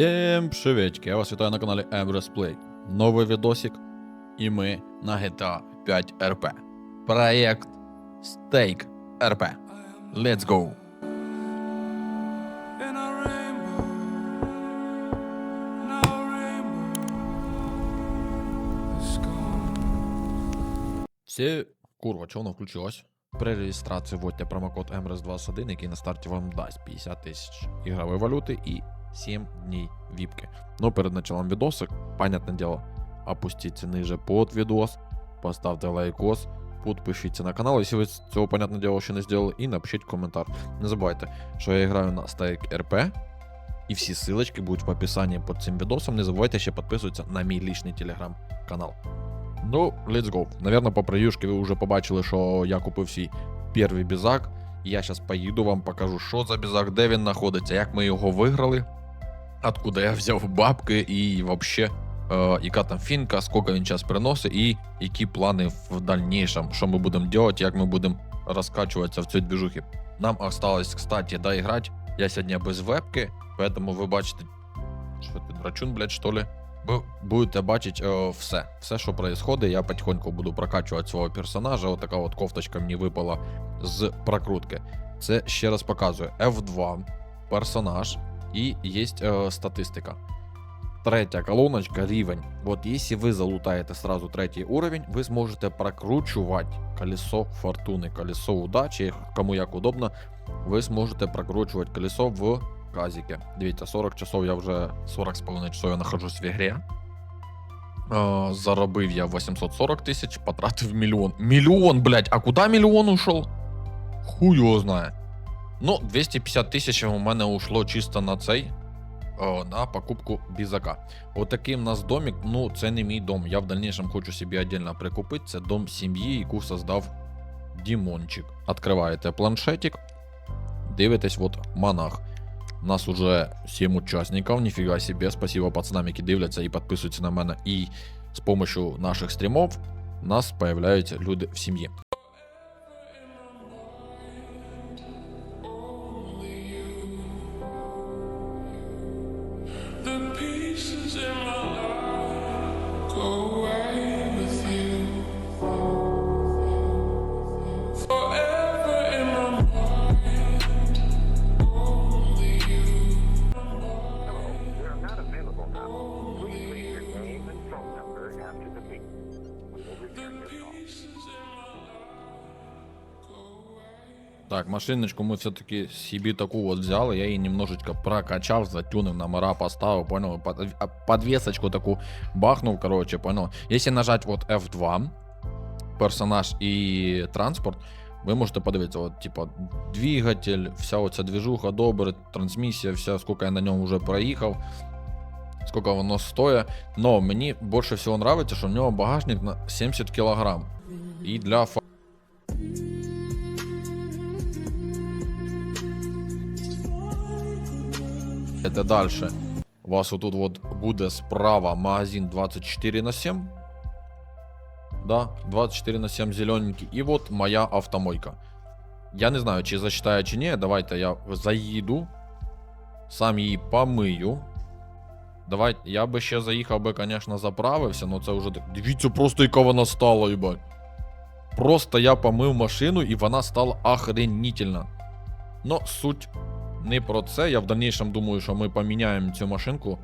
Всем приветики, я вас вітаю на каналі Everest Play. Новий відосик, і ми на GTA 5 RP. Проект Stake RP. Let's go! Всі... Курва, чого воно включилось? При реєстрації вводьте промокод MRS21, який на старті вам дасть 50 тисяч ігрової валюти і 7 днів віпки. Ну, перед началом відоса, понятне дело, опустіться ниже под відос, поставте лайкос, підпишіться на канал, якщо ви цього, понятне дело, ще не зробили, і напишіть коментар. Не забувайте, що я граю на Stake RP, і всі ссылочки будуть в описанні під цим відосом. Не забувайте ще підписуватися на мій лічний телеграм-канал. Ну, let's go. Наверное, по прев'юшки ви вже побачили, що я купив свій перший бізак. Я зараз поїду вам покажу, що за бізак, де він знаходиться, як ми його виграли, откуда я взяв бабки і вообще, яка там фінка, скільки він час приносить, і які плани в дальнейшем, що ми будемо робити, як ми будемо розкачуватися в цій движухі. Нам осталось, кстати, доіграти. Я сьогодні без вебки, поэтому ви бачите, що ти драчун, блядь, що ли? Ви будете бачити е, все. Все, що відбувається. Я потихоньку буду прокачувати свого персонажа. От така от кофточка мені випала з прокрутки. Це ще раз показує F2, персонаж і є е, статистика. Третя колоночка рівень. От якщо ви залутаєте сразу третій уровень, ви зможете прокручувати колесо фортуни, колесо удачі, кому як удобно, ви зможете прокручувати колесо в казіки. Дивіться, 40 часов я вже 40 з половиною часов я нахожусь в ігрі. Е, заробив я 840 тисяч, потратив мільйон. Мільйон, блядь, а куди мільйон ушов? Хуй його знає. Ну, 250 тисяч у мене ушло чисто на цей. На покупку бізака. Отакий в нас домик. Ну, це не мій дом. Я в дальнейшем хочу собі отдельно прикупити. Це дом сім'ї, яку создав Дімончик. Откриваєте планшетик, дивитесь, от монах. У нас уже 7 учасников, нифига себе. Спасибо пацанам, які дивляться і підписуються на мене. І з помощью наших стрімов у нас появляються люди в сім'ї. Так, машиночку ми все-таки собі таку от взяли. Я її немножечко прокачав, затюнив, номера поставив, понял? Подвесочку таку бахнув, короче, понял? Якщо нажать вот F2, персонаж і транспорт, ви можете подивитися, от, типа, двигатель, вся оця движуха, добре, трансмісія, вся, скільки я на ньому вже проїхав, скільки воно стоїть. Но мені більше всього подобається, що в нього багажник на 70 кг. І для Это дальше. У вас отут от буде справа магазин 24 на 7. Да, 24 на 7 зелененький. І от моя автомойка. Я не знаю, чи засчитаю, чи ні. Давайте я заїду. Сам її помию. Давай, я би ще заїхав би, звісно, заправився, але це вже так. Дивіться, просто яка вона стала, їбать. Просто я помив машину і вона стала охренительна. Но суть не про це. Я в дальнейшем думаю, що ми поміняємо цю машинку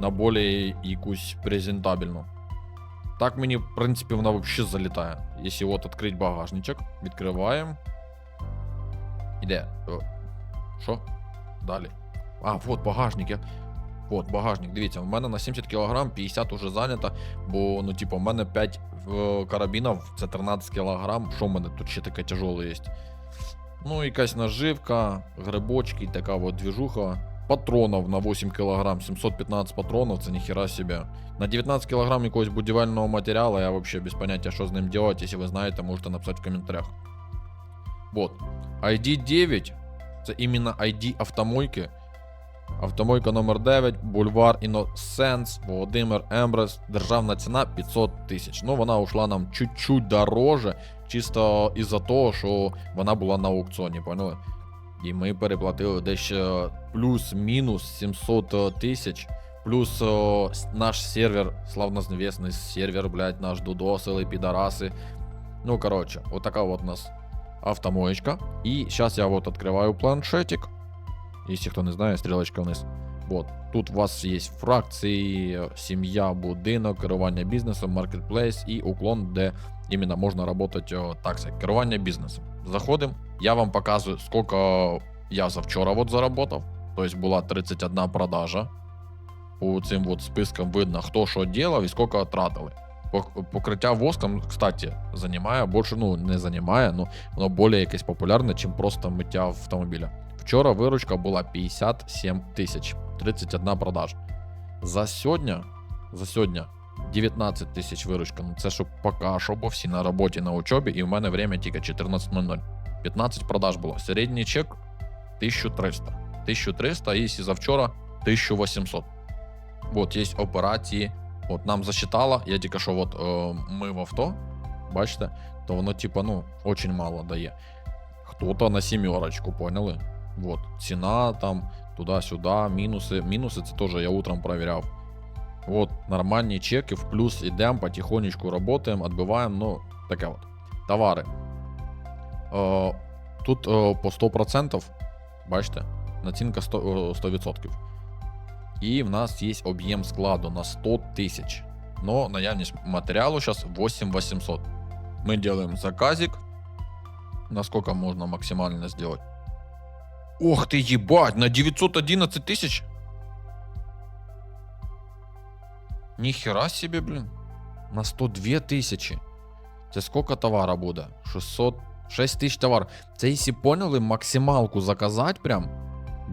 на більш якусь презентабельну. Так мені, в принципі, вона взагалі залітає. Якщо от відкрити багажничок, відкриваємо. Іде. Що? Далі. А, от багажник. Я... От, багажник. Дивіться, у мене на 70 кг 50 уже зайнято, бо, ну, типу, у мене 5 е, карабінів, це 13 кг. Що в мене тут ще таке тяжеле є? Ну, якась наживка, грибочки, така от движуха. Патронов на 8 кг, 715 патронов, це ніхера себе. На 19 кг якогось будівельного матеріалу, я вообще без поняття, що з ним делать. Якщо ви знаєте, можете написати в коментарях. Вот. ID 9 це іменно ID автомойки. Автомойка номер 9, бульвар Іносенс, Володимир Ембрес. Державна ціна 500 тисяч. Ну, вона ушла нам чуть-чуть дороже, чисто із-за того, що вона була на аукціоні, поняли? І ми переплатили десь е, плюс-мінус 700 тисяч. Плюс о, с- наш сервер, славнозвісний сервер, блядь, наш дудосили, підараси. Ну, короче, вот такая вот у нас автомоечка. И сейчас я вот открываю планшетик. Если кто не знает, стрелочка вниз. Вот. Тут у вас есть фракції, сім'я, будинок, керування бізнесом, маркетплейс і уклон, де іменно можна работать о, так сказать, керування бізнесом. Заходимо, я вам показую, сколько я завчора вот заработав. Тобто була 31 продажа. По цим вот спискам видно, хто що делав і сколько тратили. Покриття воском, кстати, займає більше, ну не займає, ну воно більш якесь популярне, ніж просто миття автомобіля. Вчора виручка була 57 тисяч, 31 продажа. За сьогодні, за сьогодні 19 тисяч виручка. Ну це що поки що, бо всі на роботі на учобі, і в мене время тільки 14.00. 15 продаж було. Середній чек 1300. 1300, і якщо завчора 1800. От є операції. От нам засчитало, я тільки що от е, ми в авто, бачите, то воно, типа, ну, очень мало дає. Хто-то на сімерочку, поняли? Вот, ціна там туди-сюди, мінуси. Мінуси це теж я утром проверяв. Вот, нормальні чеки, в плюс ідемо, потихонечку работаем, відбиваємо, ну, таке от. Товари. Е, тут е, по 100%, бачите, націнка 100%. е, 100%. І в нас є об'єм складу на 100 тисяч. Но наявність матеріалу зараз 8800. Ми делаем заказик. Насколько можно максимально сделать? Ох ты ебать, на 911 тысяч? Нихера себе, блин. На 102 тисячі. Це сколько товара буде? 600... 6 тисяч товар. Це, якщо поняли, максималку заказать прям.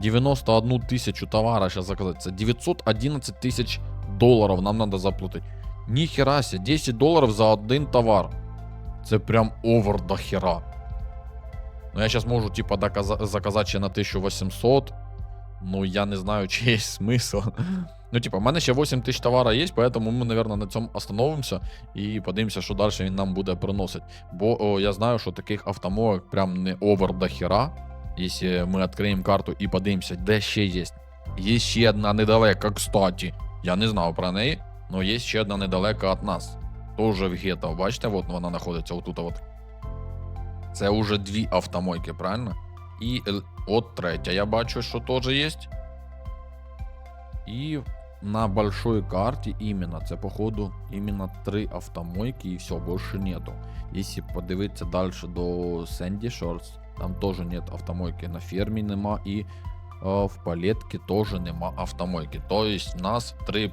91 тисячу товара сейчас заказать. Це 911 тисяч доларів нам надо заплатити. Ніхера себе, 10 доларів за один товар. Це прям овер до хера. Ну, я сейчас можу, типа, заказати ще на 1800. Ну, я не знаю, чи є смисл. Ну, типа, в мене ще 8 тисяч товара є, поэтому ми, наверное, на цьому остановимося і подивимося, що далі він нам буде приносити. Бо о, я знаю, що таких автомоек прям не овер до хера. Якщо ми відкриємо карту і подивимося, де ще є. Є ще одна недалека, кстати. Я не знав про неї, але є ще одна недалека від нас. Тоже в гетто. Бачите, от вона знаходиться отут. От. Це вже дві автомойки, правильно? І е, от третя, я бачу, що теж є. І на большой карте именно, це походу іменно три автомойки і все, більше нету. Якщо подивитися далі до Sandy Shores, там теж нет автомойки. На фермі нема і е, в палетці теж нема автомойки. Тобто у нас три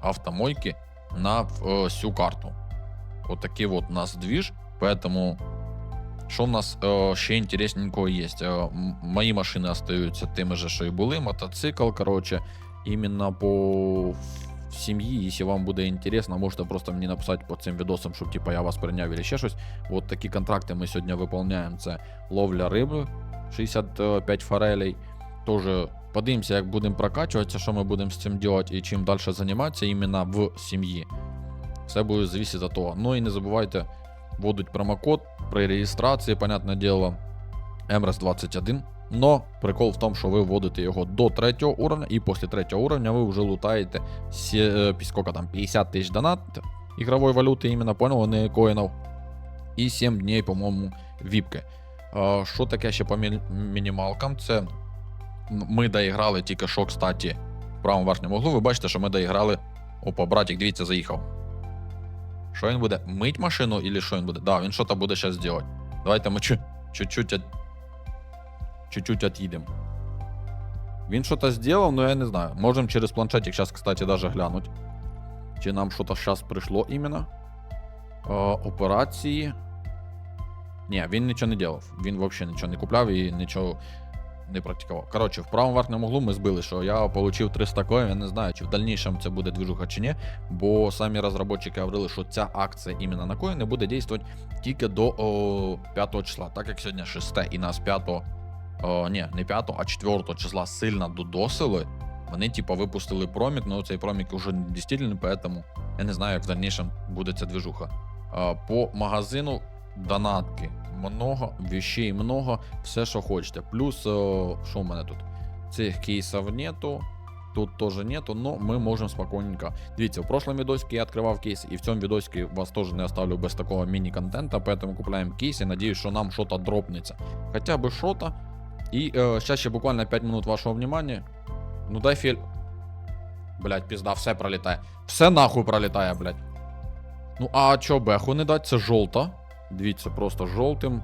автомойки на е, всю карту. Вот такий вот у нас движ, поэтому що у нас е, ще інтересненького є? Е, мої машини остаються тими же, що і були. Мотоцикл, короче, іменно по сім'ї, якщо вам буде інтересно, можете просто мені написати по цим відосам, щоб типа я вас прийняв или ще щось. От такі контракти ми сьогодні виповняємо. Це ловля риби 65 форелей. Тоже подивимося, як будемо прокачуватися, що ми будемо з цим робити і чим далі займатися іменно в сім'ї. Все буде зависіти від того. Ну і не забувайте, вводить промокод при реєстрації, понятне діло, MRS21. Но прикол в тому, що ви вводите його до третього уровня, і після третього уровня ви вже лутаєте е, скільки там, 50 тисяч донат ігрової валюти, іменно понял, не коїнів. І 7 днів, по-моєму, віпки. Що таке ще по мінімалкам? Це ми доіграли тільки що, кстати, в правому верхньому углу. Ви бачите, що ми доіграли. Опа, братик, дивіться, заїхав. Що він буде? Мить машину, или що він буде? Да, він щось буде зараз робити. Давайте ми чуть-чуть от... чуть-чуть отъедем. Він щось зробив, но я не знаю. Можемо через планшетик зараз, кстати, даже глянуть. Чи нам щось зараз прийшло іменно. Е, операції. Ні, він нічого не робив. Він взагалі нічого не купляв і нічого не практикував. Коротше, в правому верхньому углу ми збили, що я отримав 300 коїв, я не знаю, чи в дальнішому це буде движуха чи ні, бо самі розробники говорили, що ця акція іменно на коїни буде дійствувати тільки до о, 5 числа, так як сьогодні 6 і нас 5, о, ні, не 5, а 4 числа сильно додосили. Вони, типу, випустили промік, але цей промік вже не дійсний, поэтому я не знаю, як в дальнішому буде ця движуха. Е, По магазину донатки много, вещей много, все, що хочете. Плюс, е, що в мене тут? Цих кейсів нету. Тут тоже нету, но мы можем спокойненько. Дивіться, в прошлом видосике я открывал кейс, и в цьому видосике вас тоже не оставлю без такого мини-контента, поэтому купляем кейс и надеюсь, что нам что-то дропнется. Хотя бы что-то. И э, сейчас ще буквально 5 минут вашего внимания. Ну дай фель. Блять, пизда, все пролітає. Все нахуй пролітає, блять. Ну а чо беху не дать? Це жовта. Дивіться, просто жовтим.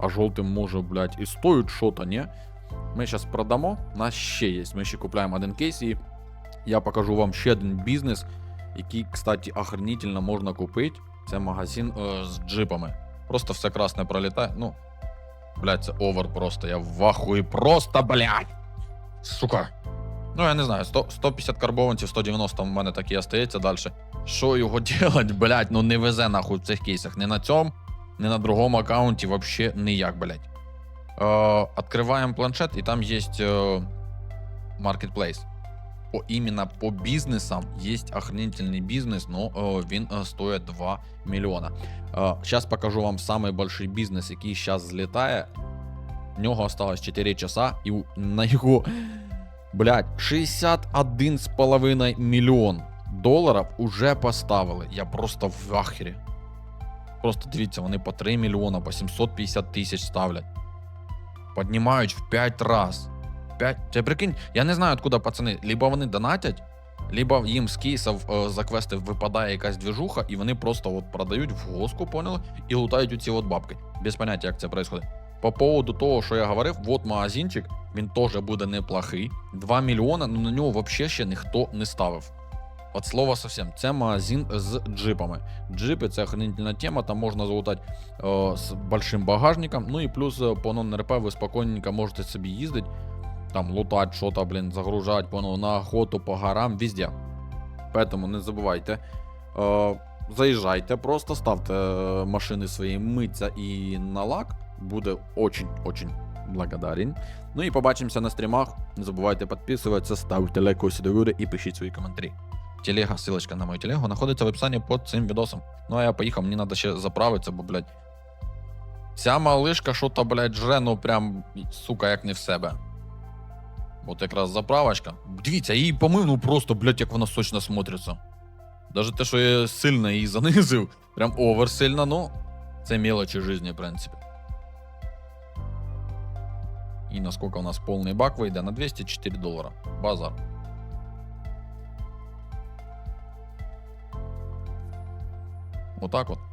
А жовтим може, блять, і стоїть що-то, ні? Ми зараз продамо. У нас ще є. Ми ще купляємо один кейс і я покажу вам ще один бізнес, який, кстати, охренительно можна купити. Це магазин е, з джипами. Просто все красне пролітає. Ну, блядь, це овер просто. Я в ахуї просто, блядь. Сука. Ну, я не знаю, 100, 150 карбованців, 190 в мене так і остається далі. Що його делать, блядь, ну не везе нахуй в цих кейсах. Ні на цьому, ні на другому аккаунті вообще ніяк, блядь. Э, открываем планшет, и там есть э, marketplace. По, именно по бизнесам есть охренительный бизнес, но э, він э, стоит 2 миллиона. Э, сейчас покажу вам самый большой бизнес, який сейчас взлетає. В нього осталось 4 часа, і у- на його, блядь, 61,5 мільйон доларів уже поставили. Я просто в ахері. Просто дивіться, вони по 3 мільйона, по 750 тисяч ставлять поднимають в 5 раз. 5... Ти прикинь, я не знаю, откуда пацани. Либо вони донатять, либо їм з кейсів е, за квести випадає якась движуха, і вони просто от продають в госку, поняли? І лутають оці от бабки. Без поняття, як це відбувається. По поводу того, що я говорив, от магазинчик, він теж буде неплохий. 2 мільйона, ну на нього взагалі ще ніхто не ставив. От слова совсем, це магазин з джипами. Джипи це охренительна тема, там можна залутати э, с большим багажником. Ну и плюс э, по нон-РП ви спокійненько можете собі їздити, там лутати що-то, блін, загружати, понял, на охоту по горам, везде. Поэтому не забувайте. Э, заїжджайте, просто ставте э, машини свої миться і на лак. Буде очень-очень благодарен. Ну і побачимося на стрімах. Не забувайте підписуватися, ставте лайк ось до відео і пишіть свої коментарі. Телега, ссылочка на мою телегу знаходиться в описанні під цим відосом. Ну а я поїхав, мені треба ще заправитися, бо, блядь, ця малишка що-то, блядь, жре, ну прям, сука, як не в себе. От якраз заправочка. Дивіться, її помив, ну просто, блядь, як вона сочно смотриться. Даже те, що я сильно її занизив, прям овер сильно, ну, це мелочі житті, в принципі. І наскільки у нас повний бак вийде? На 204 долара. Базар. Отак от.